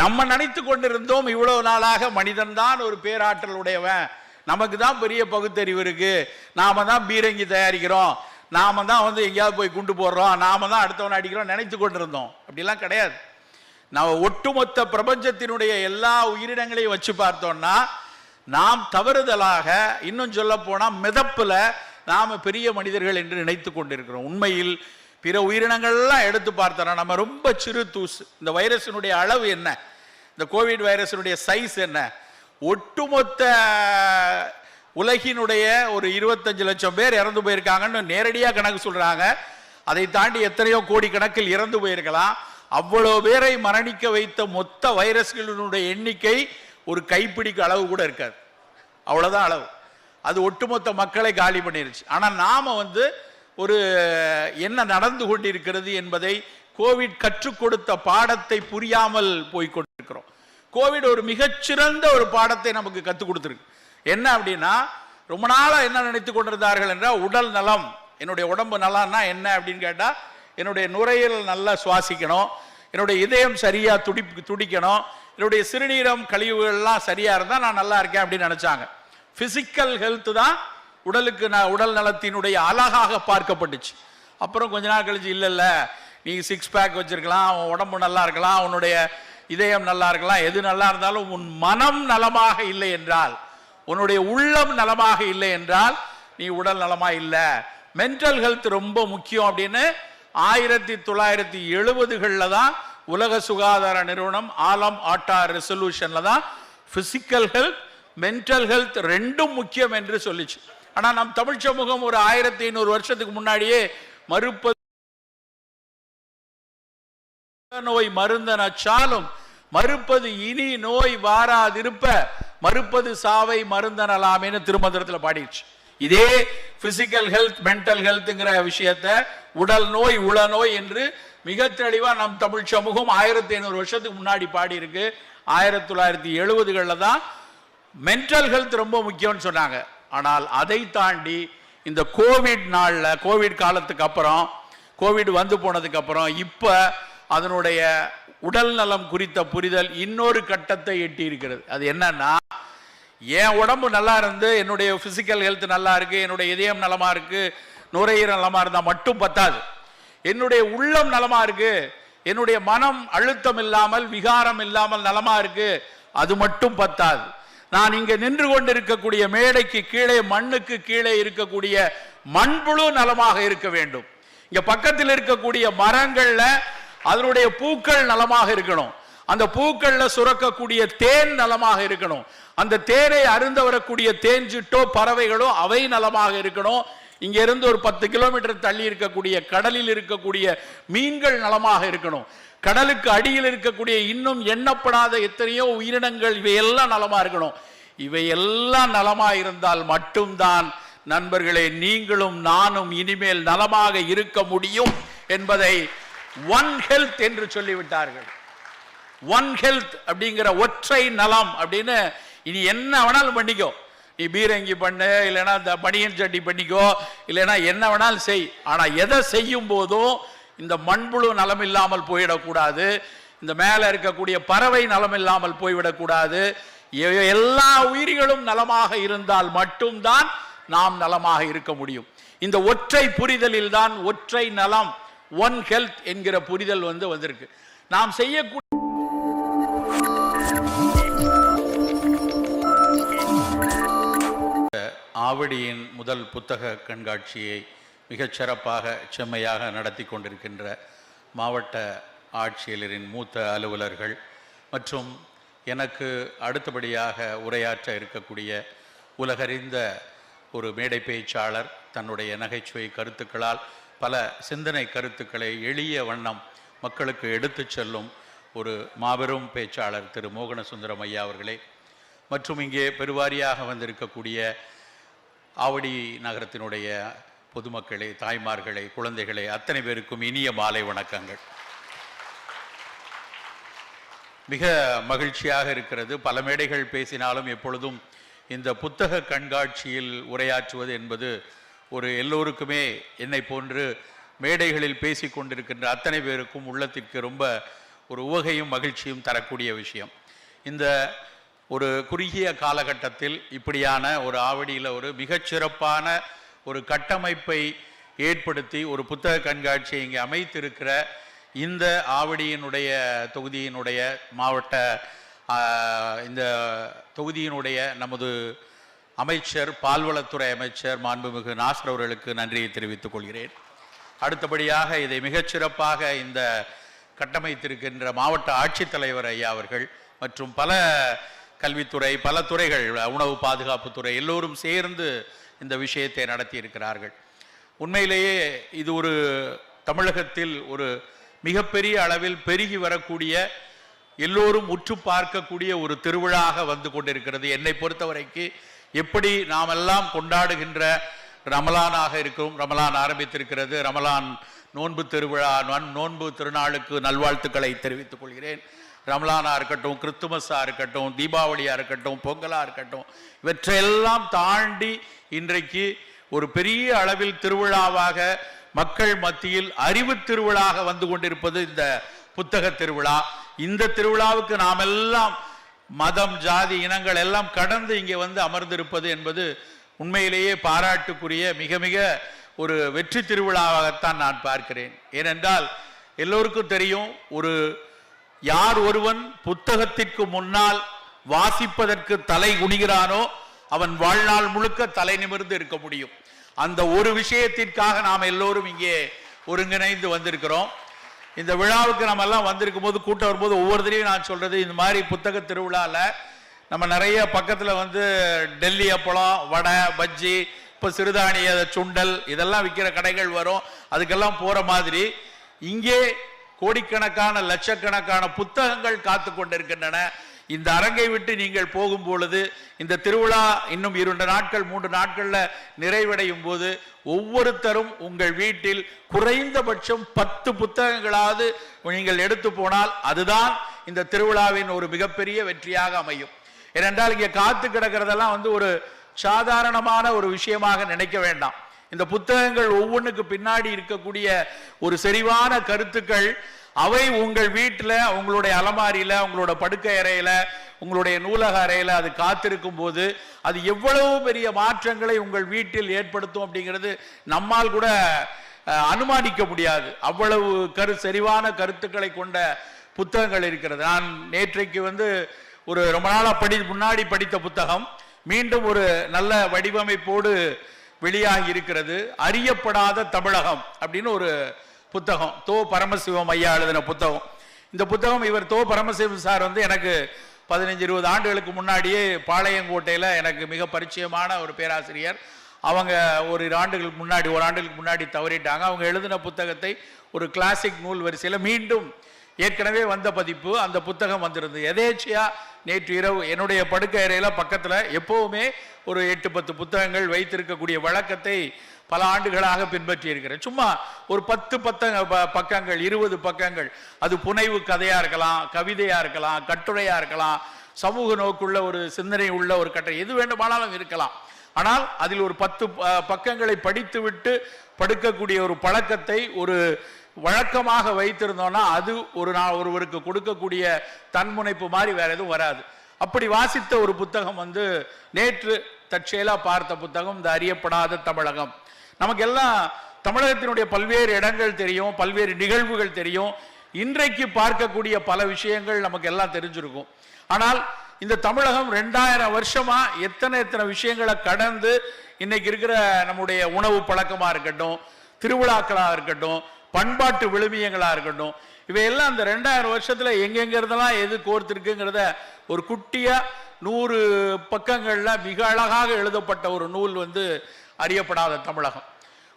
நம்ம நினைத்து கொண்டிருந்தோம் இவ்வளவு நாளாக மனிதன் தான் ஒரு பேராற்றல் உடையவன் நமக்கு தான் பெரிய பகுத்தறிவு இருக்கு. நாம தான் பீரங்கி தயாரிக்கிறோம். நாம தான் வந்து எங்கேயாவது போய் குண்டு போடுறோம். நாம தான் அடுத்தவனை அடிக்கிறோம் நினைத்து கொண்டிருந்தோம். அப்படிலாம் கிடையாது. நம்ம ஒட்டுமொத்த பிரபஞ்சத்தினுடைய எல்லா உயிரினங்களையும் வச்சு பார்த்தோம்னா நாம் தவறுதலாக இன்னும் சொல்ல போனா மிதப்புல நாம பெரிய மனிதர்கள் என்று நினைத்து கொண்டிருக்கிறோம். உண்மையில் பிற உயிரினங்கள்லாம் எடுத்து பார்த்தோம்னா நம்ம ரொம்ப சிறு தூசு. இந்த வைரஸினுடைய அளவு என்ன? இந்த கோவிட் வைரஸினுடைய சைஸ் என்ன? ஒட்டுமொத்த உலகினுடைய ஒரு இருபத்தஞ்சு லட்சம் பேர் இறந்து போயிருக்காங்கன்னு நேரடியாக கணக்கு சொல்கிறாங்க அதை தாண்டி எத்தனையோ கோடி கணக்கில் இறந்து போயிருக்கலாம். அவ்வளோ பேரை மரணிக்க வைத்த மொத்த வைரஸ்களினுடைய எண்ணிக்கை ஒரு கைப்பிடிக்கு அளவு கூட இருக்காது. அவ்வளோதான் அளவு. அது ஒட்டுமொத்த மக்களை காலி பண்ணிருச்சு. ஆனால் நாம் வந்து ஒரு என்ன நடந்து கொண்டிருக்கிறது என்பதை கோவிட் கற்றுக் கொடுத்த பாடத்தை புரியாமல் போய் கொண்டிருக்கிறோம். கோவிட் ஒரு மிகச்சிறந்த ஒரு பாடத்தை நமக்கு கற்றுக் கொடுத்துருக்கு. என்ன அப்படின்னா ரொம்ப நாளாக என்ன நினைத்து கொண்டிருந்தார்கள் என்றால் உடல் நலம் என்னுடைய உடம்பு நலம்னா என்ன அப்படின்னு கேட்டால் என்னுடைய நுரையீரல் நல்லா சுவாசிக்கணும் என்னுடைய இதயம் சரியாக துடி துடிக்கணும் என்னுடைய சிறுநீரம் கழிவுகள்லாம் சரியாக இருந்தால் நான் நல்லா இருக்கேன் அப்படின்னு நினச்சாங்க. ஃபிசிக்கல் ஹெல்த்து தான் உடலுக்கு ந- உடல் நலத்தினுடைய அழகாக பார்க்கப்பட்டுச்சு. அப்புறம் கொஞ்ச நாள் கழிச்சு இல்லை இல்லை நீ சிக்ஸ் பேக் வச்சிருக்கலாம் உன் உடம்பு நல்லா இருக்கலாம் உன்னுடைய இதயம் நல்லா இருக்கலாம் எது நல்லா இருந்தாலும் உன் மனம் நலமாக இல்லை என்றால் உன்னுடைய உள்ளம் நலமாக இல்லை என்றால் நீ உடல் நலமாக இல்லை. மென்டல் ஹெல்த் ரொம்ப முக்கியம் அப்படின்னு ஆயிரத்தி தொள்ளாயிரத்தி எழுபதுகளில் தான் உலக சுகாதார நிறுவனம் ஆலம் ஆட்டா ரெசல்யூஷனில் தான் ஃபிசிக்கல் ஹெல்த் மென்டல் ஹெல்த் ரெண்டும் முக்கியம் என்று சொல்லிச்சு. ஆனா நம் தமிழ் சமூகம் ஒரு ஆயிரத்தி ஐநூறு வருஷத்துக்கு முன்னாடியே மறுப்பது நோய் மருந்தனச்சாலும் மறுப்பது இனி நோய் வாராதிருப்ப மறுப்பது சாவை மருந்தனலாமேன்னு திருமந்திரத்தில் பாடிடுச்சு. இதே பிசிக்கல் ஹெல்த் மென்டல் ஹெல்த்ங்கிற விஷயத்த உடல் நோய் உள நோய் என்று மிக தெளிவாக நம் தமிழ் சமூகம் ஆயிரத்தி ஐநூறு வருஷத்துக்கு முன்னாடி பாடியிருக்கு. ஆயிரத்தி தொள்ளாயிரத்தி எழுபதுகளில் தான் மென்டல் ஹெல்த் ரொம்ப முக்கியம்னு சொன்னாங்க. ஆனால் அதை தாண்டி இந்த கோவிட் நாளில் கோவிட் காலத்துக்கு அப்புறம் கோவிட் வந்து போனதுக்கு அப்புறம் அதனுடைய உடல் நலம் குறித்த புரிதல் இன்னொரு கட்டத்தை எட்டி இருக்கிறது அது என்னன்னா என் உடம்பு நல்லா இருந்து என்னுடைய ஃபிசிக்கல் ஹெல்த் நல்லா இருக்கு என்னுடைய இதயம் நலமா இருக்கு நுரையீரல் நலமா இருந்தால் மட்டும் பத்தாது. என்னுடைய உள்ளம் நலமா இருக்கு என்னுடைய மனம் அழுத்தம் இல்லாமல் விகாரம் இல்லாமல் நலமா இருக்கு அது மட்டும் பத்தாது. நான் இங்கே நின்று கொண்டிருக்கக்கூடிய மேடைக்கு கீழே மண்ணுக்கு கீழே இருக்கக்கூடிய மண்புழு நலமாக இருக்க வேண்டும். இங்க பக்கத்தில் இருக்கக்கூடிய மரங்கள்ல அதனுடைய பூக்கள் நலமாக இருக்கணும். அந்த பூக்கள்ல சுரக்கக்கூடிய தேன் நலமாக இருக்கணும். அந்த தேனை அருந்த வரக்கூடிய தேஞ்சிட்டோ பறவைகளோ அவை நலமாக இருக்கணும். இங்க இருந்து ஒரு பத்து கிலோமீட்டர் தள்ளி இருக்கக்கூடிய கடலில் இருக்கக்கூடிய மீன்கள் நலமாக இருக்கணும். கடலுக்கு அடியில் இருக்கக்கூடிய இன்னும் எண்ணப்படாத எத்தனையோ உயிரினங்கள் இவையெல்லாம் நலமா இருக்கணும். இவை எல்லாம் நலமா இருந்தால் மட்டும்தான் நண்பர்களே நீங்களும் நானும் இனிமேல் நலமாக இருக்க முடியும் என்பதை ஒன் ஹெல்த் என்று சொல்லிவிட்டார்கள். ஒன் ஹெல்த் அப்படிங்கிற ஒற்றை நலம் அப்படின்னு இனி என்ன வேணாலும் பண்ணிக்கோ. நீ பீரங்கி பண்ணு இல்லைன்னா இந்த பனியன் சட்டி பண்ணிக்கோ இல்லைன்னா என்ன வேணாலும் செய். ஆனால் எதை செய்யும் போதும் இந்த மண்புழு நலம் இல்லாமல் போயிடக்கூடாது. இந்த மேலே இருக்கக்கூடிய பறவை நலம் இல்லாமல் போய்விடக்கூடாது எல்லா உயிரிகளும் நலமாக இருந்தால் மட்டும்தான் நாம் நலமாக இருக்க முடியும். இந்த ஒற்றை புரிதலில் தான் ஒற்றை நலம் ஒன் ஹெல்த் என்கிற புரிதல் வந்து வந்திருக்கு. நாம் செய்யக்கூடிய ஆவடியின் முதல் புத்தக கண்காட்சியை மிகச்சிறப்பாக செம்மையாக நடத்தி கொண்டிருக்கின்ற மாவட்ட ஆட்சியரின் மூத்த அலுவலர்கள் மற்றும் எனக்கு அடுத்தபடியாக உரையாற்ற இருக்கக்கூடிய உலகறிந்த ஒரு மேடை பேச்சாளர் தன்னுடைய நகைச்சுவை கருத்துக்களால் பல சிந்தனை கருத்துக்களை எளிய வண்ணம் மக்களுக்கு எடுத்து செல்லும் ஒரு மாபெரும் பேச்சாளர் திரு. மோகனசுந்தரம் ஐயா அவர்களே. மற்றும் இங்கே பெருவாரியாக வந்திருக்கக்கூடிய ஆவடி நகரத்தினுடைய பொதுமக்களே தாய்மார்களே குழந்தைகளே அத்தனை பேருக்கும் இனிய மாலை வணக்கங்கள். மிக மகிழ்ச்சியாக இருக்கிறது. பல மேடைகள் பேசினாலும் எப்பொழுதும் இந்த புத்தக கண்காட்சியில் உரையாற்றுவது என்பது ஒரு எல்லோருக்குமே என்னை போன்று மேடைகளில் பேசிக் கொண்டிருக்கின்ற அத்தனை பேருக்கும் உள்ளத்திற்கு ரொம்ப ஒரு உவகையும் மகிழ்ச்சியும் தரக்கூடிய விஷயம். இந்த ஒரு குறுகிய காலகட்டத்தில் இப்படியான ஒரு ஆவடியில் ஒரு மிகச்சிறப்பான ஒரு கட்டமைப்பை ஏற்படுத்தி ஒரு புத்தக கண்காட்சியை இங்கே அமைத்திருக்கிற இந்த ஆவடியினுடைய தொகுதியினுடைய மாவட்ட இந்த தொகுதியினுடைய நமது அமைச்சர் பால்வளத்துறை அமைச்சர் மாண்புமிகு நாசர் அவர்களுக்கு நன்றியை தெரிவித்துக் கொள்கிறேன். அடுத்தபடியாக இதை மிகச்சிறப்பாக இந்த கட்டமைத்திருக்கின்ற மாவட்ட ஆட்சித்தலைவர் ஐயா அவர்கள் மற்றும் பல கல்வித்துறை பல துறைகள் உணவு பாதுகாப்புத்துறை எல்லோரும் சேர்ந்து இந்த விஷயத்தை நடத்தி இருக்கிறார்கள் உண்மையிலேயே இது ஒரு தமிழகத்தில் ஒரு மிகப்பெரிய அளவில் பெருகி வரக்கூடிய எல்லோரும் உற்று பார்க்கக்கூடிய ஒரு திருவிழாக வந்து கொண்டிருக்கிறது. என்னை பொறுத்தவரைக்கு எப்படி நாமெல்லாம் கொண்டாடுகின்ற ரமலானாக இருக்கும் ரமலான் ஆரம்பித்திருக்கிறது ரமலான் நோன்பு திருவிழா நோன்பு திருநாளுக்கு நல்வாழ்த்துக்களை தெரிவித்துக் கொள்கிறேன். ரமலானா இருக்கட்டும் கிறிஸ்துமஸா இருக்கட்டும் தீபாவளியா இருக்கட்டும் பொங்கலா இருக்கட்டும் இவற்றையெல்லாம் தாண்டி இன்றைக்கு ஒரு பெரிய அளவில் திருவிழாவாக மக்கள் மத்தியில் அறிவு திருவிழாக வந்து கொண்டிருப்பது இந்த புத்தக திருவிழா. இந்த திருவிழாவுக்கு நாம் எல்லாம் மதம் ஜாதி இனங்கள் எல்லாம் கடந்து இங்கே வந்து அமர்ந்திருப்பது என்பது உண்மையிலேயே பாராட்டுக்குரிய மிக மிக ஒரு வெற்றி திருவிழாவாகத்தான் நான் பார்க்கிறேன். ஏனென்றால் எல்லோருக்கும் தெரியும் ஒரு யார் ஒருவன் புத்தகத்திற்கு முன்னால் வாசிப்பதற்கு தலை குனிகிறானோ அவன் வாழ்நாள் முழுக்க தலை நிமிர்ந்து இருக்க முடியும். அந்த ஒரு விஷயத்திற்காக நாம் எல்லோரும் இங்கே ஒருங்கிணைந்து வந்திருக்கிறோம். இந்த விழாவுக்கு நம்ம எல்லாம் வந்திருக்கும் போது கூட்டம் வரும்போது ஒவ்வொருத்தரையும் நான் சொல்றது இந்த மாதிரி புத்தக திருவிழாவில் நம்ம நிறைய பக்கத்தில் வந்து டெல்லி அப்பளம் வடை பஜ்ஜி இப்போ சிறுதானிய சுண்டல் இதெல்லாம் விற்கிற கடைகள் வரும். அதுக்கெல்லாம் போற மாதிரி இங்கே கோடிக்கணக்கான லட்சக்கணக்கான புத்தகங்கள் காத்து கொண்டிருக்கின்றன. இந்த அரங்கை விட்டு நீங்கள் போகும் பொழுது இந்த திருவிழா இன்னும் இரண்டு நாட்கள் மூன்று நாட்கள்ல நிறைவடையும் போது ஒவ்வொருத்தரும் உங்கள் வீட்டில் குறைந்தபட்சம் பத்து புத்தகங்களாவது நீங்கள் எடுத்து போனால் அதுதான் இந்த திருவிழாவின் ஒரு மிகப்பெரிய வெற்றியாக அமையும். ஏனென்றால் இங்கே காத்து கிடக்கிறதெல்லாம் வந்து ஒரு சாதாரணமான ஒரு விஷயமாக நினைக்க வேண்டாம். இந்த புத்தகங்கள் ஒவ்வொன்றுக்கு பின்னாடி இருக்கக்கூடிய ஒரு செறிவான கருத்துக்கள் அவை உங்கள் வீட்டில் உங்களுடைய அலமாரியில் உங்களோட படுக்கை அறையில் உங்களுடைய நூலக அறையில் அது காத்திருக்கும் போது அது எவ்வளவு பெரிய மாற்றங்களை உங்கள் வீட்டில் ஏற்படுத்தும் அப்படிங்கிறது நம்மால் கூட அனுமானிக்க முடியாது. அவ்வளவு கரு செறிவான கருத்துக்களை கொண்ட புத்தகங்கள் இருக்கிறது. நான் நேற்றைக்கு வந்து ஒரு ரொம்ப நாளாக படி முன்னாடி படித்த புத்தகம். மீண்டும் ஒரு நல்ல வடிவமைப்போடு வெளியாகி இருக்கிறது அறியப்படாத தமிழகம் அப்படின்னு ஒரு புத்தகம். தோ பரமசிவம் ஐயா எழுதின புத்தகம். இந்த புத்தகம் இவர் தோ பரமசிவம் சார் வந்து எனக்கு பதினஞ்சு இருபது ஆண்டுகளுக்கு முன்னாடியே பாளையங்கோட்டையில் எனக்கு மிக பரிச்சயமான ஒரு பேராசிரியர். அவங்க ஒரு ஆண்டுகளுக்கு முன்னாடி ஒரு ஆண்டுகளுக்கு முன்னாடி தவறிட்டாங்க. அவங்க எழுதின புத்தகத்தை ஒரு கிளாசிக் நூல் வரிசையில் மீண்டும் ஏற்கனவே வந்த பதிப்பு அந்த புத்தகம் வந்திருந்தது. எதேச்சியா நேற்று இரவு என்னுடைய படுக்கை அறையில பக்கத்துல எப்பவுமே ஒரு எட்டு பத்து புத்தகங்கள் வைத்திருக்கக்கூடிய வழக்கத்தை பல ஆண்டுகளாக பின்பற்றி இருக்கிறேன். சும்மா ஒரு பத்து பத்தங்க ப- பக்கங்கள் இருபது பக்கங்கள். அது புனைவு கதையாக இருக்கலாம் கவிதையாக இருக்கலாம் கட்டுரையாக இருக்கலாம் சமூக நோக்குள்ள ஒரு சிந்தனை உள்ள ஒரு கட்டுரை எது வேண்டுமானாலும் இருக்கலாம். ஆனால் அதில் ஒரு பத்து பக்கங்களை படித்துவிட்டு படுக்கக்கூடிய ஒரு பழக்கத்தை ஒரு வழக்கமாக வைத்திருந்தோம்னா அது ஒரு நாள் ஒருவருக்கு கொடுக்கக்கூடிய தன்முனைப்பு மாதிரி வேற எதுவும் வராது. அப்படி வாசித்த ஒரு புத்தகம் வந்து நேற்று தற்செயலாக பார்த்த புத்தகம் இந்த அறியப்படாத தமிழகம். நமக்கு எல்லாம் தமிழகத்தினுடைய பல்வேறு இடங்கள் தெரியும் பல்வேறு நிகழ்வுகள் தெரியும். இன்றைக்கு பார்க்கக்கூடிய பல விஷயங்கள் நமக்கு எல்லாம் தெரிஞ்சிருக்கும். ஆனால் இந்த தமிழகம் ரெண்டாயிரம் வருஷமா எத்தனை எத்தனை விஷயங்களை கடந்து இன்னைக்கு இருக்கிற நம்முடைய உணவு பழக்கமாக இருக்கட்டும் திருவிழாக்களாக இருக்கட்டும் பண்பாட்டு விழுமியங்களாக இருக்கட்டும். இவையெல்லாம் அந்த ரெண்டாயிரம் வருஷத்தில் எங்கெங்கிறதெல்லாம் எது கோர்த்திருக்குங்கிறத ஒரு குட்டியாக நூறு பக்கங்களில் மிக அழகாக எழுதப்பட்ட ஒரு நூல் வந்து அறியப்படாத தமிழகம்.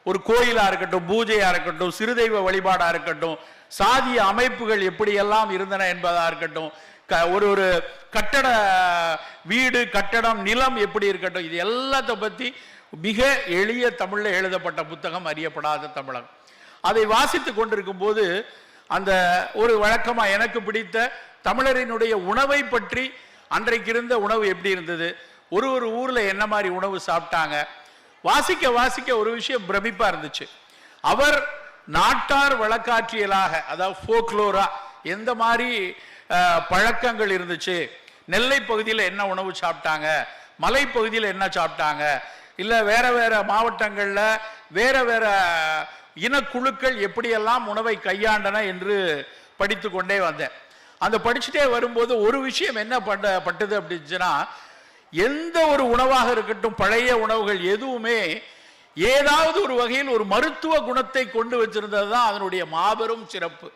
ஒரு கோயிலாக இருக்கட்டும் பூஜையாக இருக்கட்டும் சிறுதெய்வ வழிபாடாக இருக்கட்டும் சாதிய அமைப்புகள் எப்படியெல்லாம் இருந்தன என்பதாக இருக்கட்டும் க- ஒரு ஒரு கட்டட வீடு கட்டடம் நிலம் எப்படி இருக்கட்டும் இது எல்லாத்த பற்றி மிக எளிய தமிழில் எழுதப்பட்ட புத்தகம் அறியப்படாத தமிழகம். அதை வாசித்து கொண்டிருக்கும் போது அந்த ஒரு வழக்கமாக எனக்கு பிடித்த தமிழரினுடைய உணவை பற்றி அன்றைக்கு இருந்த உணவு எப்படி இருந்தது? ஒரு ஒரு ஊரில் என்ன மாதிரி உணவு சாப்பிட்டாங்க? வாசிக்க வாசிக்க ஒரு விஷயம் பிரமிப்பாக இருந்துச்சு. அவர் நாட்டார் வழக்காற்றியலாக அதாவது ஃபோக்லோரா எந்த மாதிரி பழக்கங்கள் இருந்துச்சு? நெல்லை பகுதியில் என்ன உணவு சாப்பிட்டாங்க? மலைப்பகுதியில் என்ன சாப்பிட்டாங்க? இல்லை வேற வேற மாவட்டங்களில் வேற வேற இனக்குழுக்கள் எப்படியெல்லாம் உணவை கையாண்டன என்று படித்து கொண்டே வந்தேன். அந்த படிச்சுட்டே வரும்போது ஒரு விஷயம் என்ன பண்ண பட்டது அப்படிச்சுன்னா எந்த ஒரு உணவாக இருக்கட்டும் பழைய உணவுகள் எதுவுமே ஏதாவது ஒரு வகையில் ஒரு மருத்துவ குணத்தை கொண்டு வச்சிருந்தது தான் அதனுடைய மாபெரும் சிறப்பு.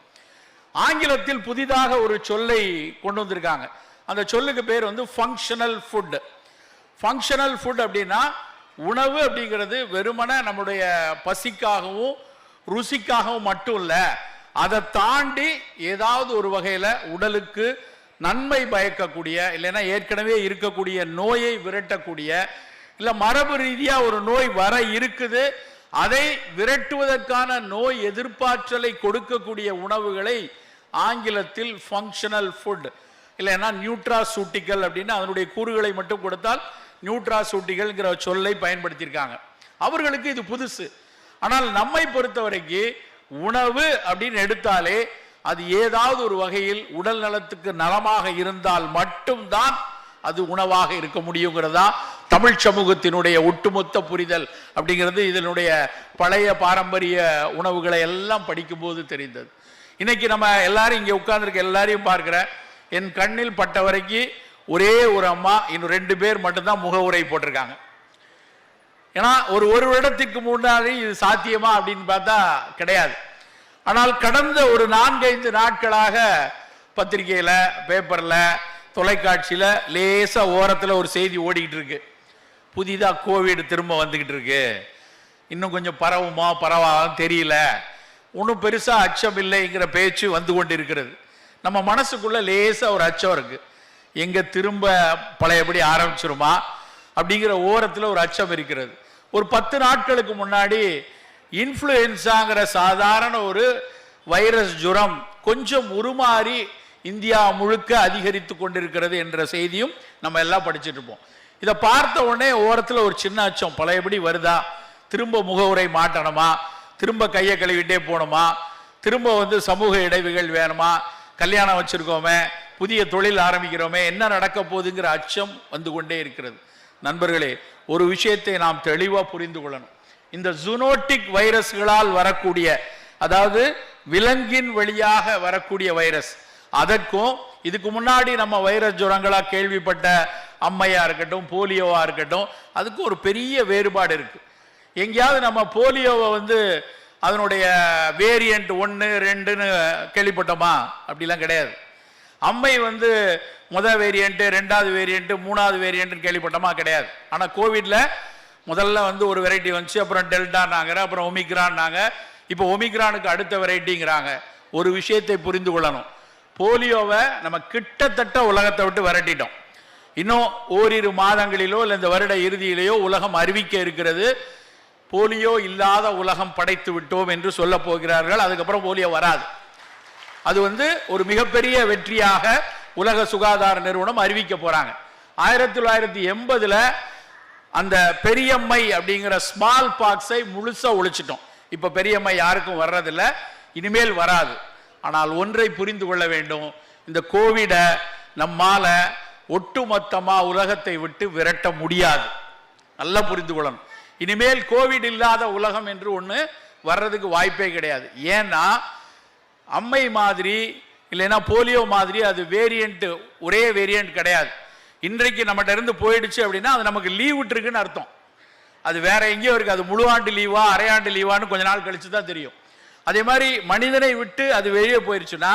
ஆங்கிலத்தில் புதிதாக ஒரு சொல்லை கொண்டு வந்திருக்காங்க. அந்த சொல்லுக்கு பேர் வந்து ஃபங்க்ஷனல் ஃபுட் ஃபங்க்ஷனல் ஃபுட் அப்படின்னா உணவு அப்படிங்கிறது வெறுமனே நம்முடைய பசிக்காகவும் ருசிக்காகவும் மட்டும் இல்லை அதை தாண்டி ஏதாவது ஒரு வகையில் உடலுக்கு நன்மை பயக்கக்கூடிய இல்லைன்னா ஏற்கனவே இருக்கக்கூடிய நோயை விரட்டக்கூடிய இல்லை மரபு ரீதியாக ஒரு நோய் வர இருக்குது அதை விரட்டுவதற்கான நோய் எதிர்ப்பாற்றலை கொடுக்கக்கூடிய உணவுகளை ஆங்கிலத்தில் ஃபங்க்ஷனல் ஃபுட் இல்லைன்னா நியூட்ராசூட்டிக்கல் அப்படின்னு அதனுடைய கூறுகளை மட்டும் கொடுத்தால் நியூட்ராசூட்டிகள்ங்கிற சொல்லை பயன்படுத்தியிருக்காங்க. அவர்களுக்கு இது புதுசு. ஆனால் நம்மை பொறுத்த வரைக்கும் உணவு அப்படின்னு எடுத்தாலே அது ஏதாவது ஒரு வகையில் உடல் நலத்துக்கு நலமாக இருந்தால் மட்டும்தான் அது உணவாக இருக்க முடியுங்கிறதா தமிழ் சமூகத்தினுடைய ஒட்டுமொத்த புரிதல் அப்படிங்கிறது இதனுடைய பழைய பாரம்பரிய உணவுகளை எல்லாம் படிக்கும்போது தெரிந்தது. இன்னைக்கு நம்ம எல்லாரும் இங்கே உட்கார்ந்துருக்க எல்லாரையும் பார்க்குற என் கண்ணில் பட்ட வரைக்கும் ஒரே ஒரு அம்மா இன்னும் ரெண்டு பேர் மட்டும்தான் முக உரை போட்டிருக்காங்க. ஏன்னா ஒரு ஒரு வருடத்துக்கு முன்னாடி இது சாத்தியமா அப்படின்னு பார்த்தா கிடையாது. ஆனால் கடந்த ஒரு நான்கைந்து நாட்களாக பத்திரிகையில் பேப்பரில் தொலைக்காட்சியில் லேசா ஓரத்தில் ஒரு செய்தி ஓடிக்கிட்டு இருக்கு. புதிதாக கோவிட் திரும்ப வந்துக்கிட்டு இருக்கு. இன்னும் கொஞ்சம் பரவுமா பரவாதான் தெரியல. ஒன்றும் பெருசாக அச்சம் இல்லைங்கிற பேச்சு வந்து கொண்டு இருக்கிறது நம்ம மனசுக்குள்ள லேசாக ஒரு அச்சம் இருக்கு. எங்க திரும்ப பழையபடி ஆரம்பிச்சிருமா? அப்படிங்கிற ஓரத்தில் ஒரு அச்சம் இருக்கிறது. ஒரு பத்து நாட்களுக்கு முன்னாடி இன்ஃப்ளூயன்ஸாங்கிற சாதாரண ஒரு வைரஸ் ஜுரம் கொஞ்சம் உருமாறி இந்தியா முழுக்க அதிகரித்து கொண்டிருக்கிறது என்ற செய்தியும் நம்ம எல்லாம் படிச்சுட்டு இருப்போம். இதை பார்த்த உடனே ஓரத்தில் ஒரு சின்ன அச்சம் பழையபடி வருதா? திரும்ப முகவுரை மாட்டணுமா? திரும்ப கையை கழுவிட்டே போகணுமா? திரும்ப வந்து சமூக இடைவுகள் வேணுமா? கல்யாணம் வச்சுருக்கோமே புதிய தொழில் ஆரம்பிக்கிறோமே என்ன நடக்க போகுதுங்கிற அச்சம் வந்து கொண்டே இருக்கிறது. நண்பர்களே ஒரு விஷயத்தை நாம் தெளிவாக புரிந்து கொள்ளணும். இந்த ஜுனோட்டிக் வைரஸ்களால் வரக்கூடிய அதாவது விலங்கின் வழியாக வரக்கூடிய வைரஸ் அதற்கும் இதுக்கு முன்னாடி நம்ம வைரஸ் ஜுரங்களாக கேள்விப்பட்ட அம்மையாக இருக்கட்டும் போலியோவாக இருக்கட்டும் அதுக்கும் ஒரு பெரிய வேறுபாடு இருக்குது எங்கேயாவது நம்ம போலியோவை வந்து அதனுடைய வேரியண்ட் ஒன்று ரெண்டுன்னு கேள்விப்பட்டோமா? அப்படிலாம் கிடையாது. அம்மை வந்து முதல் வேரியண்ட்டு ரெண்டாவது வேரியண்ட்டு மூணாவது வேரியண்ட்டு கேள்விப்பட்டோமா? கிடையாது. ஆனால் கோவிட்ல முதல்ல வந்து ஒரு வெரைட்டி வந்துச்சு. அப்புறம் டெல்டான்னாங்க அப்புறம் ஒமிக்ரான்னாங்க. இப்போ ஒமிக்ரானுக்கு அடுத்த வெரைட்டிங்கிறாங்க ஒரு விஷயத்தை புரிந்து கொள்ளணும். போலியோவை நம்ம கிட்டத்தட்ட உலகத்தை விட்டு விரட்டிட்டோம். இன்னும் ஓரிரு மாதங்களிலோ இல்லை இந்த வருட இறுதியிலேயோ உலகம் அறிவிக்க இருக்கிறது. போலியோ இல்லாத உலகம் படைத்து விட்டோம் என்று சொல்ல போகிறார்கள். அதுக்கப்புறம் போலியோ வராது. அது வந்து ஒரு மிகப்பெரிய வெற்றியாக உலக சுகாதார நிறுவனம் அறிவிக்க போறாங்க. ஆயிரத்தி தொள்ளாயிரத்தி எண்பதுல அந்த பெரியம்மை அப்படிங்கிற ஸ்மால் பாக்ஸை முழுசா ஒழிச்சிட்டோம். இப்ப பெரியம்மை யாருக்கும் வர்றதில்ல. இனிமேல் வராது. ஆனால் ஒன்றை புரிந்து கொள்ள வேண்டும். இந்த கோவிடை நம்மால ஒட்டுமொத்தமா உலகத்தை விட்டு விரட்ட முடியாது. நல்லா புரிந்து கொள்ளணும். இனிமேல் கோவிட் இல்லாத உலகம் என்று ஒன்று வர்றதுக்கு வாய்ப்பே கிடையாது. ஏன்னா அம்மை மாதிரி இல்லைன்னா போலியோ மாதிரி அது வேரியண்ட்டு ஒரே வேரியண்ட் கிடையாது. இன்றைக்கு நம்மகிட்ட இருந்து போயிடுச்சு அப்படின்னா அது நமக்கு லீவ் விட்டுருக்குன்னு அர்த்தம். அது வேற எங்கேயோ இருக்குது அது முழு ஆண்டு லீவா அரையாண்டு லீவான்னு கொஞ்ச நாள் கழிச்சு தான் தெரியும். அதே மாதிரி மனிதனை விட்டு அது வெளியே போயிருச்சுன்னா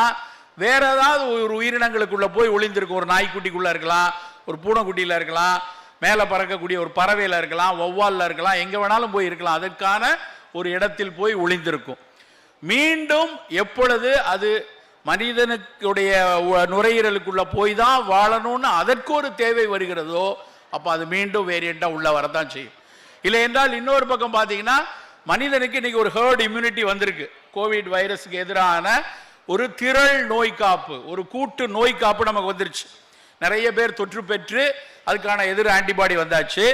வேற ஏதாவது ஒரு உயிரினங்களுக்குள்ள போய் ஒளிந்திருக்கும். ஒரு நாய்க்குட்டிக்குள்ள இருக்கலாம் ஒரு பூனைக்குட்டியில் இருக்கலாம் மேலே பறக்கக்கூடிய ஒரு பறவையில் இருக்கலாம் ஒவ்வாலில் இருக்கலாம் எங்கே வேணாலும் போய் இருக்கலாம். அதற்கான ஒரு இடத்தில் போய் ஒளிந்திருக்கும். மீண்டும் எப்பொழுது அது மனிதனுடைய நுரையீரலுக்குள்ள போய் தான் வாழணும்னு அதற்கு ஒரு தேவை வருகிறதோ அப்போ அது மீண்டும் வேரியண்ட்டாக உள்ள வரதான் செய்யும். இல்லை என்றால் இன்னொரு பக்கம் பார்த்தீங்கன்னா மனிதனுக்கு இன்னைக்கு ஒரு ஹேர்ட் இம்யூனிட்டி வந்திருக்கு. கோவிட் வைரஸுக்கு எதிரான ஒரு திரள் நோய் காப்பு ஒரு கூட்டு நோய் காப்பு நமக்கு வந்துருச்சு. நிறைய பேர் தொற்று பெற்று அதுக்கான எதிர் ஆன்டிபாடி வந்தாச்சு.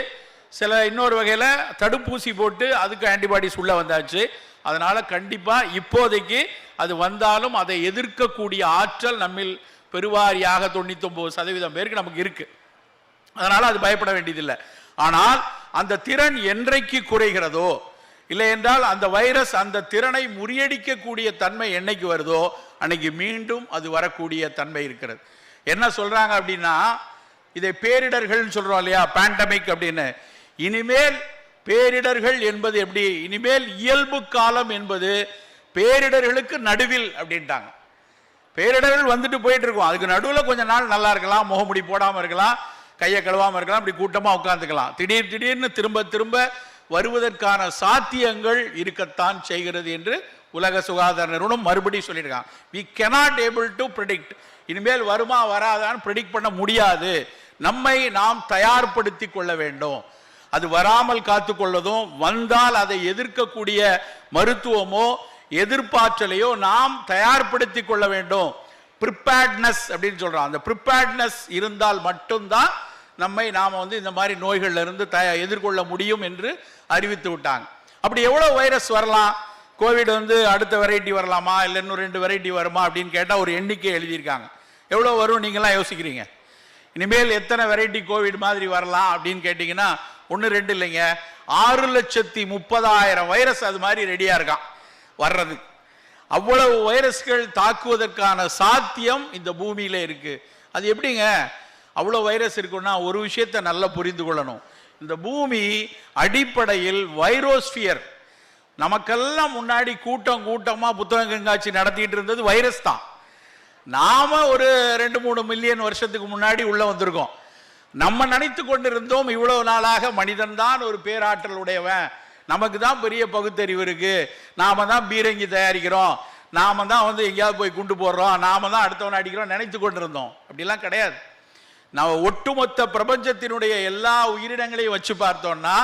சில இன்னொரு வகையில் தடுப்பூசி போட்டு அதுக்கு ஆன்டிபாடிஸ் உள்ளே வந்தாச்சு. அதனால் கண்டிப்பாக இப்போதைக்கு அது வந்தாலும் அதை எதிர்க்கக்கூடிய ஆற்றல் நம்மில் பெருவாரியாக தொண்ணூத்தொம்பது சதவீதம் பேருக்கு நமக்கு இருக்குது அதனால் அது பயப்பட வேண்டியதில்லை. ஆனால் அந்த திறன் என்றைக்கு குறைகிறதோ இல்லை என்றால் அந்த வைரஸ் அந்த திறனை முறியடிக்கக்கூடிய தன்மை என்னைக்கு வருதோ அன்னைக்கு மீண்டும் அது வரக்கூடிய தன்மை இருக்கிறது. என்ன சொல்கிறாங்க அப்படின்னா இதை பேரிடர்கள்னு சொல்கிறோம் இல்லையா? பேண்டமிக் அப்படின்னு. இனிமேல் பேரிடர்கள் என்பது எப்படி? இனிமேல் இயல்பு காலம் என்பது பேரிடர்களுக்கு நடுவில் அப்படின்ட்டாங்க. பேரிடர்கள் வந்துட்டு போயிட்டு இருக்கும் அதுக்கு நடுவில் கொஞ்ச நாள் நல்லா இருக்கலாம் முகமுடி போடாமல் இருக்கலாம் கையை கழுவாமல் இருக்கலாம் இப்படி கூட்டமாக உட்காந்துக்கலாம் திடீர் திடீர்னு திரும்ப திரும்ப வருவதற்கான சாத்தியங்கள் இருக்கத்தான் செய்கிறது என்று உலக சுகாதார நிறுவனம் மறுபடியும் சொல்லியிருக்காங்க. We cannot able to predict இனிமேல் வருமா வராதான்னு ப்ரிடிக்ட் பண்ண முடியாது. நம்மை நாம் தயார்படுத்தி கொள்ள வேண்டும். அது வராமல் காத்துக்கொள்ளதும் வந்தால் அதை எதிர்க்கக்கூடிய மருத்துவமோ எதிர்ப்பாற்றலையோ நாம் தயார்படுத்தி கொள்ள வேண்டும். ப்ரிப்பேர்ட்னஸ் அப்படின்னு சொல்கிறோம் அந்த ப்ரிப்பேர்ட்னஸ் இருந்தால் மட்டும்தான் நம்மை நாம் வந்து இந்த மாதிரி நோய்களில் இருந்து தய எதிர்கொள்ள முடியும் என்று அறிவித்து விட்டாங்க. அப்படி எவ்வளோ வைரஸ் வரலாம்? கோவிட் வந்து அடுத்த வெரைட்டி வரலாமா? இல்லை இன்னும் ரெண்டு வெரைட்டி வருமா? அப்படின்னு கேட்டால் ஒரு எண்ணிக்கை எழுதியிருக்காங்க. எவ்வளோ வரும் நீங்களாம் யோசிக்கிறீங்க. இனிமேல் எத்தனை வெரைட்டி கோவிட் மாதிரி வரலாம் அப்படின்னு கேட்டிங்கன்னா ஒன்று ரெண்டு இல்லைங்க. ஆறு லட்சத்தி முப்பதாயிரம் வைரஸ் அது மாதிரி ரெடியாக இருக்கான். வர்றது. அவ்வளவு வைரஸ்கள் தாக்குவதற்கான சாத்தியம் இந்த பூமியில இருக்கு. அது எப்படிங்க? அவ்வளோ வைரஸ் இருக்குன்னா ஒரு விஷயத்தை நல்லா புரிந்து கொள்ளணும். இந்த பூமி அடிப்படையில் வைரோஸ்பியர். நமக்கெல்லாம் முன்னாடி கூட்டம் கூட்டமாக புத்தக கண்காட்சி நடத்திட்டு இருந்தது வைரஸ் தான். நாம ஒரு ரெண்டு மூணு மில்லியன் வருஷத்துக்கு முன்னாடி உள்ள வந்திருக்கோம். நம்ம நினைத்து கொண்டிருந்தோம் இவ்வளவு நாளாக மனிதன் தான் ஒரு பேராற்றல் உடையவன் நமக்கு தான் பெரிய பகுத்தறிவு இருக்கு. நாம தான் பீரங்கி தயாரிக்கிறோம். நாம தான் வந்து எங்கேயாவது போய் குண்டு போடுறோம். நாம தான் அடுத்தவன் அடிக்கிறோம் நினைத்து கொண்டிருந்தோம். அப்படிலாம் கிடையாது. நம்ம ஒட்டுமொத்த பிரபஞ்சத்தினுடைய எல்லா உயிரினங்களையும் வச்சு பார்த்தோம்னா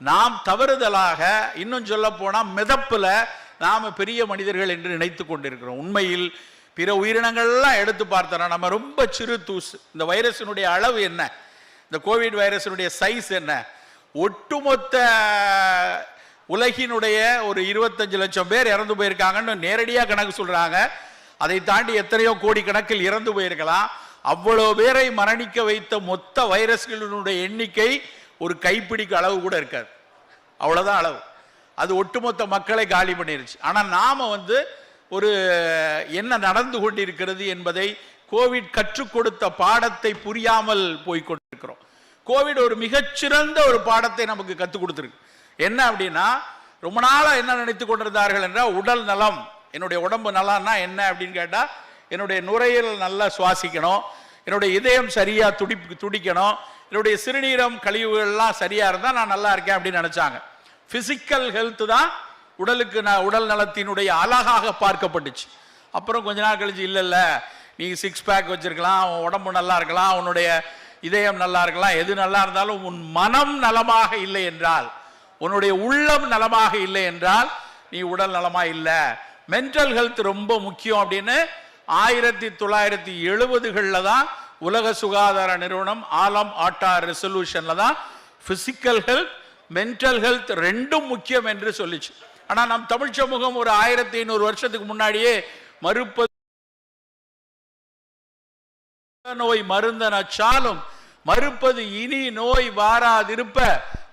நாம் தவறுதலாக இன்னும் சொல்ல போனால் மிதப்பில் நாம் பெரிய மனிதர்கள் என்று நினைத்து கொண்டிருக்கிறோம். உண்மையில் பிற உயிரினங்கள்லாம் எடுத்து பார்த்தோம்னா நம்ம ரொம்ப சிறு தூசு. இந்த வைரஸினுடைய அளவு என்ன? இந்த கோவிட் வைரஸினுடைய சைஸ் என்ன? ஒட்டுமொத்த உலகினுடைய ஒரு இருபத்தஞ்சு லட்சம் பேர் இறந்து போயிருக்காங்கன்னு நேரடியாக கணக்கு சொல்கிறாங்க அதை தாண்டி எத்தனையோ கோடி கணக்கில் இறந்து போயிருக்கலாம். அவ்வளோ பேரை மரணிக்க வைத்த மொத்த வைரஸ்களினுடைய எண்ணிக்கை ஒரு கைப்பிடிக்கு அளவு கூட இருக்காது. அவ்வளோதான் அளவு. அது ஒட்டுமொத்த மக்களை காலி பண்ணிருச்சு. ஆனால் நாம் வந்து ஒரு என்ன நடந்து கொண்டிருக்கிறது என்பதை கோவிட் கற்றுக் கொடுத்த பாடத்தை புரியாமல் போய்கொண்டிருக்கிறோம் கோவிட் ஒரு மிகச்சிறந்த ஒரு பாடத்தை நமக்கு கற்றுக் கொடுத்துருக்கு. என்ன அப்படின்னா ரொம்ப நாளாக என்ன நினைத்து கொண்டிருந்தார்கள் என்றால் உடல் நலம் என்னுடைய உடம்பு நலம்னா என்ன அப்படின்னு கேட்டால் என்னுடைய நுரையீரல் நல்லா சுவாசிக்கணும் என்னுடைய இதயம் சரியாக துடி துடிக்கணும் என்னுடைய சிறுநீரம் கழிவுகள்லாம் சரியாக இருந்தால் நான் நல்லா இருக்கேன் அப்படின்னு நினச்சாங்க. ஃபிசிக்கல் ஹெல்த்து தான் உடலுக்கு ந- உடல் நலத்தினுடைய அழகாக பார்க்கப்பட்டுச்சு. அப்புறம் கொஞ்ச நாள் கழிச்சு இல்லை இல்லை நீ சிக்ஸ் பேக் வச்சிருக்கலாம் உன் உடம்பு நல்லா இருக்கலாம் உன்னுடைய இதயம் நல்லா இருக்கலாம் எது நல்லா இருந்தாலும் உன் மனம் நலமாக இல்லை என்றால் உன்னுடைய உள்ளம் நலமாக இல்லை என்றால் நீ உடல் நலமாக இல்லை. மென்டல் ஹெல்த் ரொம்ப முக்கியம் அப்படின்னு ஆயிரத்தி தொள்ளாயிரத்தி எழுபதுகளில் தான் உலக சுகாதார நிறுவனம் ஆலம் ஆட்டா ரெசல்யூஷனில் தான் ஃபிசிக்கல் ஹெல்த் மென்டல் ஹெல்த் ரெண்டும் முக்கியம் என்று சொல்லிச்சு. ஆனால் நம் தமிழ் சமூகம் ஒரு ஆயிரத்தி ஐநூறு வருஷத்துக்கு முன்னாடியே மறுப்பது நோய் மருந்தனச்சாலும் மறுப்பது இனி நோய் வாராதிருப்ப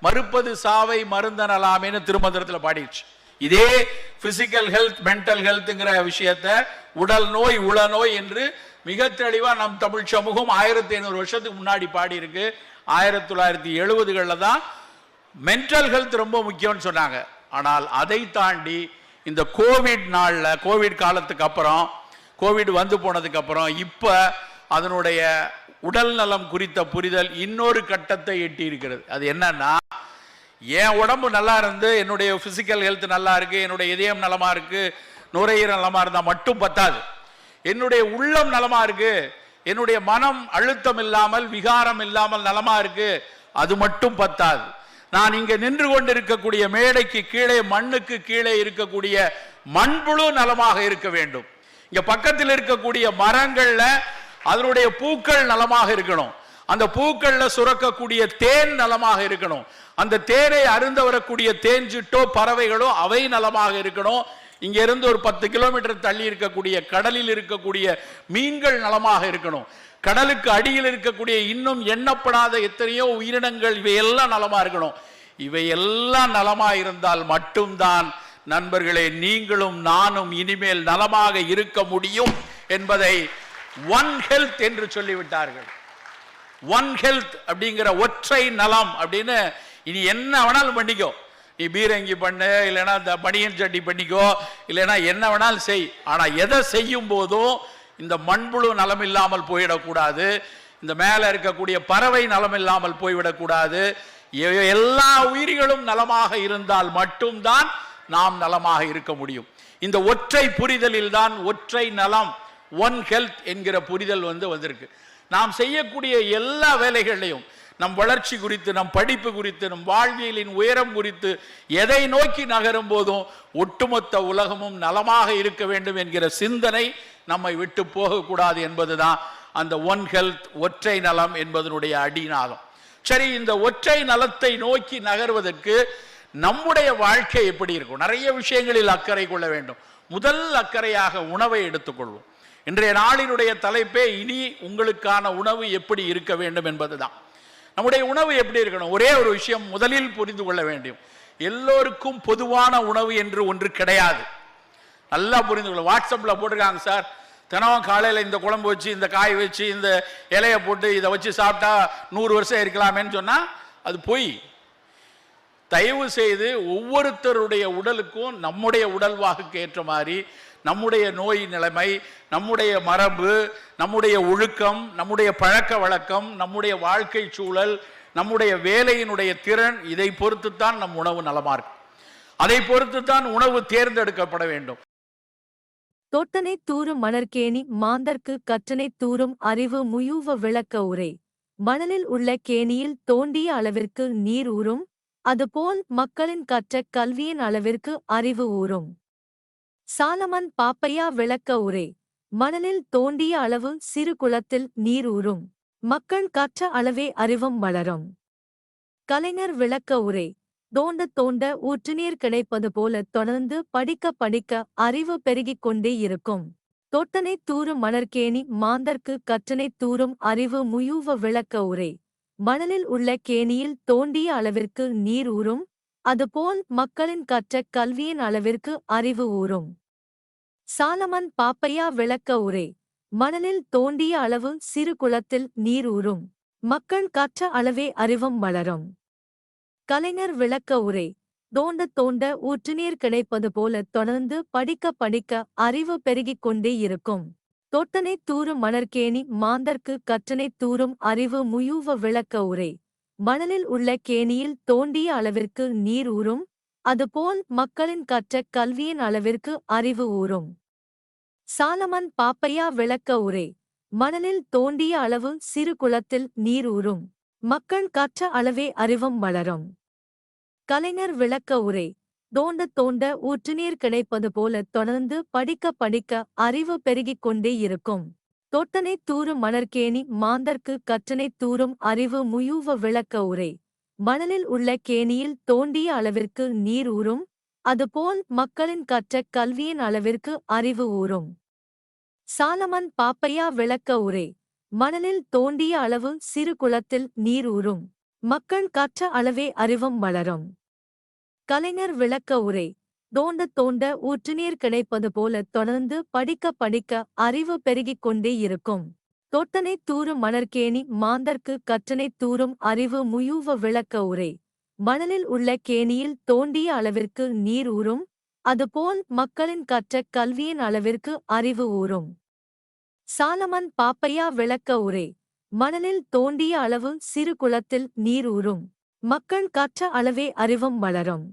மறுப்பது சாவை மருந்தனலாமேன்னு திருமந்திரத்தில் பாடிடுச்சு. இதே பிசிக்கல் ஹெல்த் மென்டல் ஹெல்த்ங்கிற விஷயத்த உடல் நோய் உள நோய் என்று மிக தெளிவாக நம் தமிழ் சமூகம் ஆயிரத்தி ஐநூறு வருஷத்துக்கு முன்னாடி பாடி இருக்கு ஆயிரத்தி தொள்ளாயிரத்தி எழுபதுகளில் தான் மென்டல் ஹெல்த் ரொம்ப முக்கியம்னு சொன்னாங்க. ஆனால் அதை தாண்டி இந்த கோவிட் நாளில் கோவிட் காலத்துக்கு அப்புறம் கோவிட் வந்து போனதுக்கு அப்புறம் அதனுடைய உடல் நலம் குறித்த புரிதல் இன்னொரு கட்டத்தை எட்டி இருக்கிறது அது என்னன்னா என் உடம்பு நல்லா இருந்து என்னுடைய ஃபிசிக்கல் ஹெல்த் நல்லா இருக்கு என்னுடைய இதயம் நலமா இருக்கு நுரையீரல் நலமா இருந்தால் மட்டும் பத்தாது. என்னுடைய உள்ளம் நலமா இருக்கு என்னுடைய மனம் அழுத்தம் இல்லாமல் விகாரம் இல்லாமல் நலமா இருக்கு அது மட்டும் பத்தாது. நான் இங்க நின்று கொண்டிருக்கக்கூடிய மேடைக்கு கீழே மண்ணுக்கு கீழே இருக்கக்கூடிய மண்புழு நலமாக இருக்க வேண்டும். இங்க பக்கத்தில் இருக்கக்கூடிய மரங்கள்ல அதனுடைய பூக்கள் நலமாக இருக்கணும். அந்த பூக்கள்ல சுரக்கக்கூடிய தேன் நலமாக இருக்கணும். அந்த தேனை அருந்த வரக்கூடிய தேஞ்சிட்டோ பறவைகளோ அவை நலமாக இருக்கணும். இங்க இருந்து ஒரு பத்து கிலோமீட்டர் தள்ளி இருக்கக்கூடிய கடலில் இருக்கக்கூடிய மீன்கள் நலமாக இருக்கணும். கடலுக்கு அடியில் இருக்கக்கூடிய இன்னும் எண்ணப்படாத எத்தனையோ உயிரினங்கள் இவையெல்லாம் நலமா இருக்கணும். இவை எல்லாம் நலமா இருந்தால் மட்டும்தான் நண்பர்களே நீங்களும் நானும் இனிமேல் நலமாக இருக்க முடியும் என்பதை ஒன் ஹெல்த் என்று சொல்லிவிட்டார்கள். ஒன் ஹெல்த் அப்படிங்கிற ஒற்றை நலம் அப்படின்னு இனி என்ன வேணாலும் பண்ணிக்கோ. நீ பீரங்கி பண்ணு இல்லைன்னா இந்த பனியன் சட்டி பண்ணிக்கோ இல்லைன்னா என்ன வேணாலும் செய். ஆனால் எதை செய்யும் போதும் இந்த மண்புழு நலம் இல்லாமல் போயிடக்கூடாது. இந்த மேலே இருக்கக்கூடிய பறவை நலம் இல்லாமல் போய்விடக்கூடாது எல்லா உயிரிகளும் நலமாக இருந்தால் மட்டும்தான் நாம் நலமாக இருக்க முடியும். இந்த ஒற்றை புரிதலில் தான் ஒற்றை நலம் ஒன் ஹெல்த் என்கிற புரிதல் வந்து வந்திருக்கு. நாம் செய்யக்கூடிய எல்லா வேலைகளையும் நம் வளர்ச்சி குறித்து நம் படிப்பு குறித்து நம் வாழ்வியலின் உயரம் குறித்து எதை நோக்கி நகரும் போதும் ஒட்டுமொத்த உலகமும் நலமாக இருக்க வேண்டும் என்கிற சிந்தனை நம்மை விட்டு போகக்கூடாது என்பதுதான் அந்த ஒன் ஹெல்த் ஒற்றை நலம் என்பதனுடைய அடிநாதம். சரி இந்த ஒற்றை நலத்தை நோக்கி நகர்வதற்கு நம்முடைய வாழ்க்கை எப்படி இருக்கும்? நிறைய விஷயங்களில் அக்கறை கொள்ள வேண்டும். முதல் அக்கறையாக உணவை எடுத்துக்கொள்வோம். இன்றைய நாளினுடைய தலைப்பே இனி உங்களுக்கான உணவு எப்படி இருக்க வேண்டும் என்பதுதான். நம்முடைய உணவு எப்படி இருக்கணும்? ஒரே ஒரு விஷயம் முதலில் புரிந்து கொள்ள வேண்டும். எல்லோருக்கும் பொதுவான உணவு என்று ஒன்று கிடையாது. நல்லா புரிந்து கொள்ள வாட்ஸ்அப்பில் போட்டிருக்காங்க சார். தினமும் காலையில் இந்த குழம்பு வச்சு இந்த காய் வச்சு இந்த இலையை போட்டு இதை வச்சு சாப்பிட்டா நூறு வருஷம் இருக்கலாமேன்னு சொன்னால் அது பொய். தயவு செய்து ஒவ்வொருத்தருடைய உடலுக்கும் நம்முடைய உடல்வாகுக்கு ஏற்ற மாதிரி நம்முடைய நோய் நிலைமை நம்முடைய மரபு நம்முடைய ஒழுக்கம் நம்முடைய பழக்க வழக்கம் நம்முடைய வாழ்க்கை சூழல் நம்முடைய வேலையினுடைய திறன் இதை பொறுத்துத்தான் நம் உணவு நலமா இருக்கும். அதை பொறுத்துத்தான் உணவு தேர்ந்தெடுக்கப்பட வேண்டும். தொட்டனை தூறும் மணற்கேணி மாந்தர்க்கு கற்றனை தூறும் அறிவு முயூவ விளக்க உரை. மணலில் உள்ள கேணியில் தோண்டிய அளவிற்கு நீர் ஊறும் அதுபோல் மக்களின் கற்ற கல்வியின் அளவிற்கு அறிவு ஊறும். சாலமன் பாப்பையா விளக்க உரை. மணலில் தோண்டிய அளவு சிறு குளத்தில் நீர் ஊறும். மக்கள் கற்ற அளவே அறிவும் வளரும். கலைஞர் விளக்க உரை. தோண்ட தோண்ட ஊற்றுநீர் கிடைப்பது போல தொடர்ந்து படிக்க படிக்க அறிவு பெருகிக் கொண்டே இருக்கும். தொட்டனை தூறும் மணற்கேணி மாந்தர்க்கு கற்றனை தூறும் அறிவு முயூவ விளக்க உரை. மணலில் உள்ள கேணியில் தோண்டிய அளவிற்கு நீர் ஊறும். அதுபோல் மக்களின் கற்ற கல்வியின் அளவிற்கு அறிவு ஊறும். சாலமன் பாப்பையா விளக்க உரை. மணலில் தோண்டிய அளவு சிறு குளத்தில் நீர் ஊறும். மக்கள் கற்ற அளவே அறிவும் வளரும். கலைஞர் விளக்க உரை. தோண்ட தோண்ட ஊற்றுநீர் கிடைப்பது போல தொடர்ந்து படிக்க படிக்க அறிவு பெருகிக் கொண்டே இருக்கும். தொட்டனை தூறும் மணற்கேணி மாந்தர்க்கு கற்றனை தூறும் அறிவு முயூவ விளக்க உரை. மணலில் உள்ள கேணியில் தோண்டிய அளவிற்கு நீர் ஊறும். அதுபோல் மக்களின் கற்ற கல்வியின் அளவிற்கு அறிவு ஊறும். சாலமன் பாப்பையா விளக்க உரை மணலில் தோண்டிய அளவு சிறு குளத்தில் நீர் ஊறும் மக்கள் கற்ற அளவே அறிவும் வளரும். கலைஞர் விளக்க உரை தோண்ட தோண்ட ஊற்றுநீர் கிடைப்பது போல தொடர்ந்து படிக்க படிக்க அறிவு பெருகிக் கொண்டே இருக்கும். தொட்டனை தூறும் மணற்கேணி மாந்தர்க்கு கற்றனை தூறும் அறிவு முயூவ விளக்க உரை மணலில் உள்ள கேணியில் தோண்டிய அளவிற்கு நீர் ஊறும் அதுபோல் மக்களின் கற்ற கல்வியின் அளவிற்கு அறிவு ஊறும். சாலமன் பாப்பையா விளக்க உரை மணலில் தோண்டிய அளவு சிறு குளத்தில் நீர் ஊறும் மக்கள் கற்ற அளவே அறிவும் வளரும். கலைஞர் விளக்க உரை தோண்ட தோண்ட ஊற்றுநீர் கிடைப்பது போல தொடர்ந்து படிக்க படிக்க அறிவு பெருகிக் கொண்டே இருக்கும். தொட்டனை தூறும் மணற்கேணி மாந்தர்க்கு கற்றனை தூறும் அறிவு முயூவ விளக்க உரை. மணலில் உள்ள கேணியில் தோண்டிய அளவிற்கு நீர் ஊறும் அதுபோல் மக்களின் கற்ற கல்வியின் அளவிற்கு அறிவு ஊறும். சாலமன் பாப்பையா விளக்க உரை. மணலில் தோண்டிய அளவு சிறு குளத்தில் நீர் ஊறும் மக்கள் கற்ற அளவே அறிவும் வளரும்.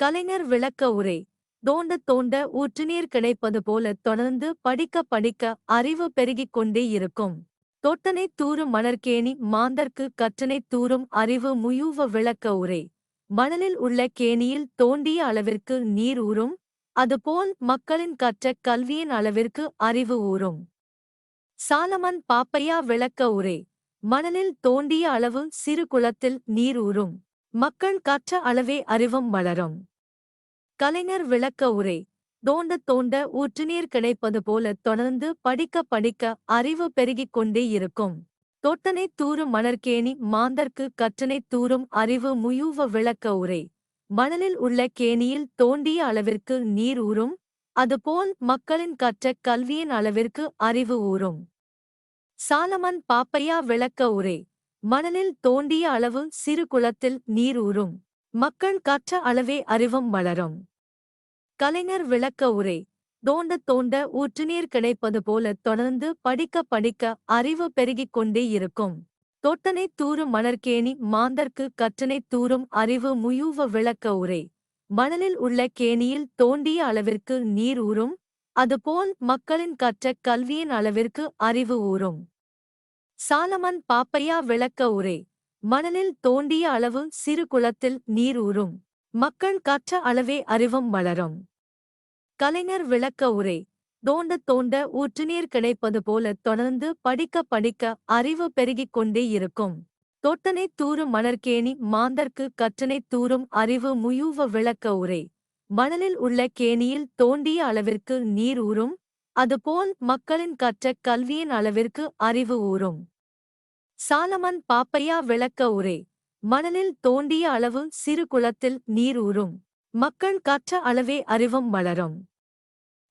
கலைஞர் விளக்க உரை. தோண்ட தோண்ட ஊற்றுநீர் கிடைப்பது போல தொடர்ந்து படிக்க படிக்க அறிவு பெருகிக் கொண்டே இருக்கும். தொட்டனை தூறும் மணற்கேணி மாந்தர்க்கு கற்றனை தூறும் அறிவு முயூவ விளக்க உரை. மணலில் உள்ள கேணியில் தோண்டிய அளவிற்கு நீர் ஊறும் அதுபோல் மக்களின் கற்ற கல்வியின் அளவிற்கு அறிவு ஊறும். சாலமன் பாப்பையா விளக்க உரை. மணலில் தோண்டிய அளவு சிறு குளத்தில் நீர் ஊறும். மக்கள் கற்ற அளவே அறிவும் வளரும். கலைஞர் விளக்க உரை. தோண்ட தோண்ட ஊற்றுநீர் கிடைப்பது போல தொடர்ந்து படிக்க படிக்க அறிவு பெருகிக் கொண்டே இருக்கும். தொட்டனை தூரும் மணற்கேணி மாந்தர்க்கு கற்றனை தூரும் அறிவு முயூவ விளக்க உரை. மணலில் உள்ள கேணியில் தோண்டிய அளவிற்கு நீர் ஊறும். அதுபோல் மக்களின் கற்ற கல்வியின் அளவிற்கு அறிவு ஊறும். சாலமன் பாப்பையா விளக்க உரை. மணலில் தோண்டிய அளவு சிறு குளத்தில் நீர் ஊறும். மக்கள் கற்ற அளவே அறிவும் வளரும். கலைஞர் விளக்க உரை. தோண்ட தோண்ட ஊற்றுநீர் கிடைப்பது போல தொடர்ந்து படிக்க படிக்க அறிவு பெருகிக் கொண்டே இருக்கும். தொட்டனை தூரும் மணற்கேணி மாந்தர்க்கு கற்றனை தூரும் அறிவு முயூவ விளக்க உரை. மணலில் உள்ள கேணியில் தோண்டிய அளவிற்கு நீர் ஊறும். அதுபோல் மக்களின் கற்ற கல்வியின் அளவிற்கு அறிவு ஊறும். சாலமன் பாப்பையா விளக்க உரை. மணலில் தோண்டிய அளவு சிறு குளத்தில் நீர் ஊறும். மக்கள் கற்ற அளவே அறிவும் வளரும். கலைஞர் விளக்க உரை தோண்ட தோண்ட ஊற்றுநீர் கிடைப்பது போல தொடர்ந்து படிக்க படிக்க அறிவு பெருகிக் கொண்டே இருக்கும். தொட்டனை தூரும் மணற்கேணி மாந்தர்க்கு கற்றனை தூரும் அறிவு முயூவ விளக்க உரை. மணலில் உள்ள கேணியில் தோண்டிய அளவிற்கு நீர் ஊறும் அதுபோல் மக்களின் கற்ற கல்வியின் அளவிற்கு அறிவு ஊறும். சாலமன் பாப்பையா விளக்க உரை மணலில் தோண்டிய அளவு சிறு குளத்தில் நீர் ஊறும். மக்கள் கற்ற அளவே அறிவும் வளரும்.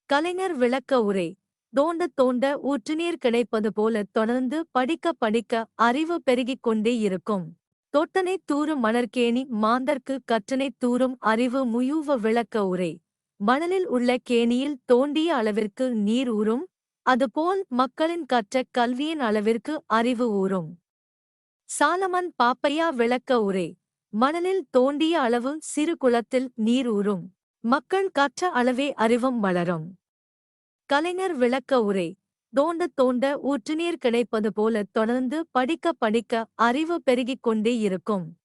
கலைஞர் விளக்க உரை. தோண்ட தோண்ட ஊற்றுநீர் கிடைப்பது போல தொடர்ந்து படிக்க படிக்க அறிவு பெருகிக் கொண்டே இருக்கும். தொட்டனை தூரும் மணற்கேணி மாந்தர்க்கு கற்றனை தூரும் அறிவு முயூவ விளக்க உரை. மணலில் உள்ள கேணியில் தோண்டிய அளவிற்கு நீர் ஊறும். அதுபோல் மக்களின் கற்ற கல்வியின் அளவிற்கு அறிவு ஊறும். சாலமன் பாப்பையா விளக்க உரை. மணலில் தோண்டிய அளவு சிறு குளத்தில் நீர் ஊறும். மக்கள் கற்ற அளவே அறிவும் வளரும். கலைஞர் விளக்க உரை. தோண்ட தோண்ட ஊற்றுநீர் கிடைப்பது போல தொடர்ந்து படிக்க படிக்க அறிவு பெருகிக் கொண்டே இருக்கும்.